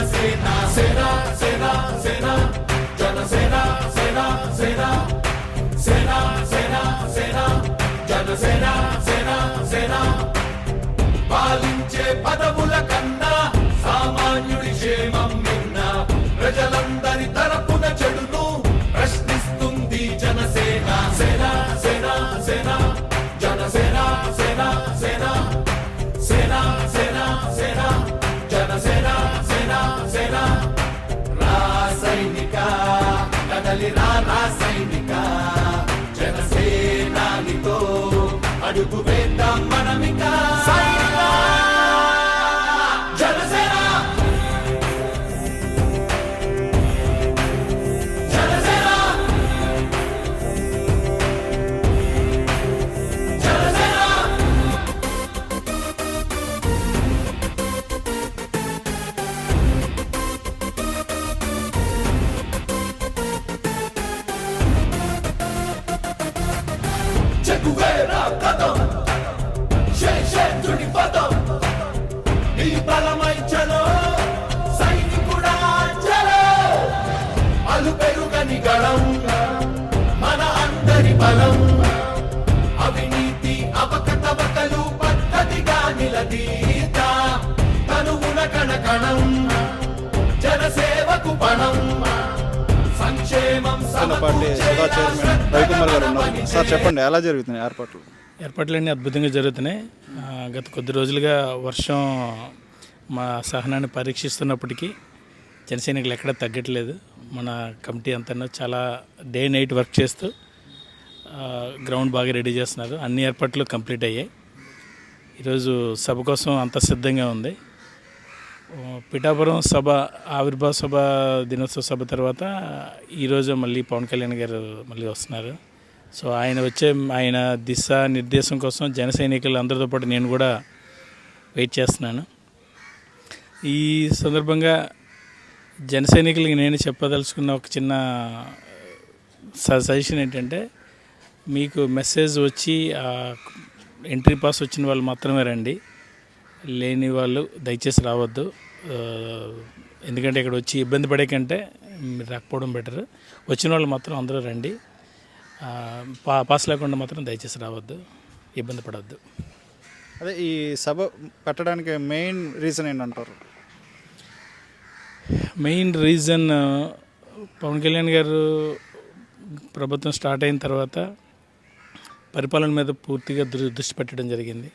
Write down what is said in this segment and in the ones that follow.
జనసేన సేన సేన చెగువేరా కథం శేషేంద్రుడి పదం సంక్షేమం పార్టీ చైర్మన్ రవికుమార్ గారు ఉన్నారు. సార్ చెప్పండి ఎలా జరుగుతున్నాయి ఏర్పాట్లు? ఏర్పాట్లన్నీ అద్భుతంగా జరుగుతున్నాయి. గత కొద్ది రోజులుగా వర్షం మా సహనాన్ని పరీక్షిస్తున్నప్పటికీ జనసైనికులు ఎక్కడ తగ్గట్లేదు. మన కమిటీ అంతా చాలా డే నైట్ వర్క్ చేస్తూ గ్రౌండ్ బాగా రెడీ చేస్తున్నారు. అన్ని ఏర్పాట్లు కంప్లీట్ అయ్యాయి. ఈరోజు సభ కోసం అంత సిద్ధంగా ఉంది. పిఠాపురం సభ ఆవిర్భావ సభ దినోత్సవ సభ తర్వాత ఈరోజు మళ్ళీ పవన్ కళ్యాణ్ గారు మళ్ళీ వస్తున్నారు. సో ఆయన వచ్చే ఆయన దిశ నిర్దేశం కోసం జన సైనికులు అందరితో పాటు నేను కూడా వెయిట్ చేస్తున్నాను. ఈ సందర్భంగా జన సైనికులకి నేను చెప్పదలుచుకున్న ఒక చిన్న స- సజెషన్ ఏంటంటే మీకు మెసేజ్ వచ్చి ఎంట్రీ పాస్ వచ్చిన వాళ్ళు మాత్రమే రండి. లేని వాళ్ళు దయచేసి రావద్దు. ఎందుకంటే ఇక్కడ వచ్చి ఇబ్బంది పడే కంటే మీరు రాకపోవడం బెటర్. వచ్చిన వాళ్ళు మాత్రం అందరూ రండి. పా పాస్ లేకుండా మాత్రం దయచేసి రావద్దు. ఇబ్బంది పడవద్దు అదే ఈ సభ పెట్టడానికి మెయిన్ రీజన్ ఏంటంటారు? మెయిన్ రీజన్ పవన్ కళ్యాణ్ గారు ప్రభుత్వం స్టార్ట్ అయిన తర్వాత పరిపాలన మీద పూర్తిగా దృ దృష్టి పెట్టడం జరిగింది.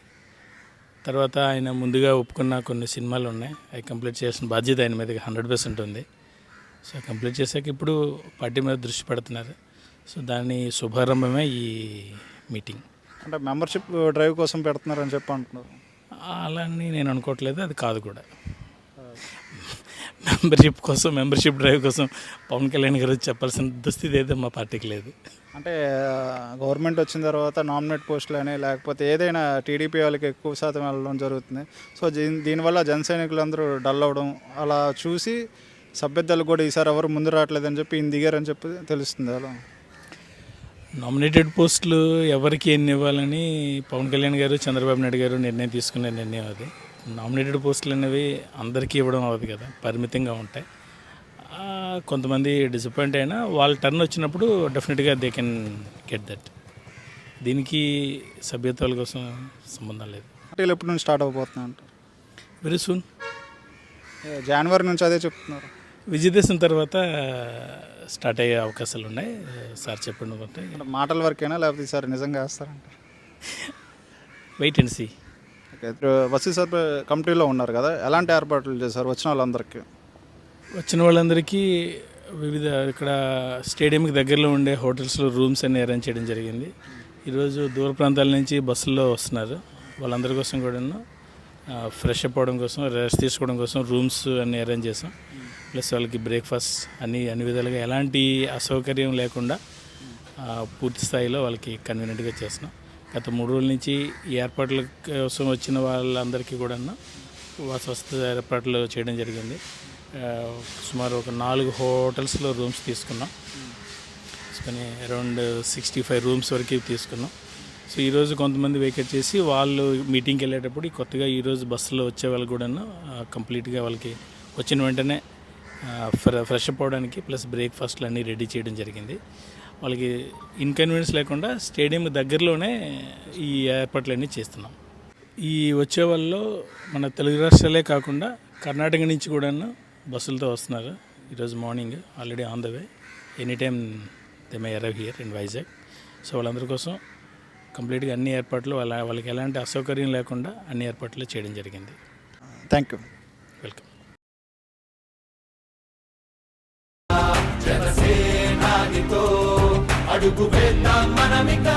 తర్వాత ఆయన ముందుగా ఒప్పుకున్న కొన్ని సినిమాలు ఉన్నాయి. అవి కంప్లీట్ చేసిన బాధ్యత ఆయన మీద హండ్రెడ్ పర్సెంట్ ఉంది. సో కంప్లీట్ చేశాక ఇప్పుడు పార్టీ మీద దృష్టి పెడుతున్నారు. సో దాని శుభారంభమే ఈ మీటింగ్. అంటే మెంబర్షిప్ డ్రైవ్ కోసం పెడుతున్నారని చెప్పి అంటున్నారు. అలా అని నేను అనుకోవట్లేదు. అది కాదు కూడా. మెంబర్షిప్ కోసం మెంబర్షిప్ డ్రైవ్ కోసం పవన్ కళ్యాణ్ గారు చెప్పాల్సిన దుస్థితి అయితే మా పార్టీకి లేదు. అంటే గవర్నమెంట్ వచ్చిన తర్వాత నామినేట్ పోస్టులు అని లేకపోతే ఏదైనా టీడీపీ వాళ్ళకి ఎక్కువ శాతం వెళ్ళడం జరుగుతుంది. సో దీని దీనివల్ల జన సైనికులందరూ డల్ అవ్వడం అలా చూసి సభ్యతలు కూడా ఈసారి ఎవరు ముందు రావట్లేదని చెప్పి ఈయన దిగారని చెప్పి తెలుస్తుంది. అలా. నామినేటెడ్ పోస్టులు ఎవరికి ఎన్ని ఇవ్వాలని పవన్ కళ్యాణ్ గారు చంద్రబాబు నాయుడు గారు నిర్ణయం తీసుకునే నిర్ణయం అది. నామినేటెడ్ పోస్టులు అనేవి అందరికీ ఇవ్వడం అవ్వదు కదా పరిమితంగా ఉంటాయి. కొంతమంది డిసప్పాయింట్ అయినా వాళ్ళ టర్న్ వచ్చినప్పుడు డెఫినెట్గా దే కెన్ గెట్ దట్ దీనికి సభ్యత్వాల కోసం సంబంధం లేదు. పార్టీలు ఎప్పటి నుంచి స్టార్ట్ అవబోతున్నాయి అంటారు? వెరీ సూన్ జనవరి నుంచి అదే చెప్తున్నారు. విజయదశమి తర్వాత స్టార్ట్ అయ్యే అవకాశాలు ఉన్నాయి. సార్ చెప్పండి అంటే మాటల వరకేనా? లేకపోతే ఈసారి నిజంగా వేస్తారంటారు వెయిట్ అండ్ సీ వసీ సార్ కమిటీలో ఉన్నారు కదా? ఎలాంటి ఏర్పాట్లు చేశారు? వచ్చిన వాళ్ళందరికీ. వచ్చిన వాళ్ళందరికీ వివిధ ఇక్కడ స్టేడియంకి దగ్గరలో ఉండే హోటల్స్లో రూమ్స్ అన్ని అరేంజ్ చేయడం జరిగింది. ఈరోజు దూర ప్రాంతాల నుంచి బస్సుల్లో వస్తున్నారు. వాళ్ళందరి కోసం కూడాను ఫ్రెష్ అప్ అవడం కోసం రెస్ట్ తీసుకోవడం కోసం రూమ్స్ అన్ని అరేంజ్ చేసాం ప్లస్ వాళ్ళకి బ్రేక్ఫాస్ట్ అన్ని అన్ని విధాలుగా ఎలాంటి అసౌకర్యం లేకుండా పూర్తి స్థాయిలో వాళ్ళకి కన్వీనియంట్గా చేస్తున్నాం. గత మూడు రోజుల నుంచి ఈ ఏర్పాట్ల కోసం వచ్చిన వాళ్ళందరికీ కూడా స్వస్థ ఏర్పాట్లు చేయడం జరిగింది. సుమారు ఒక నాలుగు హోటల్స్లో రూమ్స్ తీసుకున్నాం. తీసుకొని అరౌండ్ సిక్స్టీ ఫైవ్ రూమ్స్ వరకు తీసుకున్నాం. సో ఈరోజు కొంతమంది వెకేట్ చేసి వాళ్ళు మీటింగ్కి వెళ్ళేటప్పుడు కొత్తగా ఈరోజు బస్సులో వచ్చే వాళ్ళు కూడా కంప్లీట్గా వాళ్ళకి వచ్చిన వెంటనే ఫ్రె ఫ్రెష్ అప్ అవడానికి ప్లస్ బ్రేక్ఫాస్ట్లు అన్నీ రెడీ చేయడం జరిగింది. వాళ్ళకి ఇన్కన్వీనియన్స్ లేకుండా స్టేడియం దగ్గరలోనే ఈ ఏర్పాట్లన్నీ చేస్తున్నాం. ఈ వచ్చే వాళ్ళలో మన తెలుగు రాష్ట్రాలే కాకుండా కర్ణాటక నుంచి కూడాను బస్సులతో వస్తున్నారు. ఈరోజు morning already on the way. Any time they may arrive here in Vizag. So వాళ్ళందరి కోసం కంప్లీట్గా అన్ని ఏర్పాట్లు వాళ్ళ వాళ్ళకి ఎలాంటి అసౌకర్యం లేకుండా అన్ని ఏర్పాట్లు చేయడం జరిగింది. థ్యాంక్ యూ వెల్కమ్ అడుగు వేద్దాం మనమిక.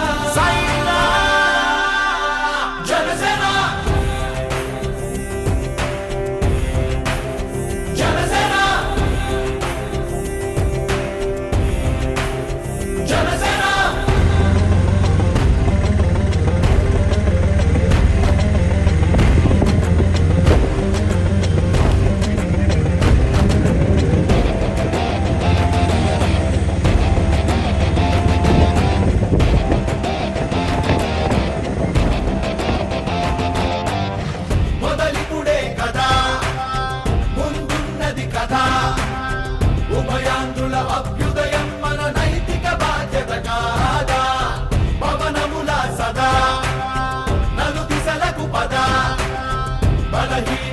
Bahia.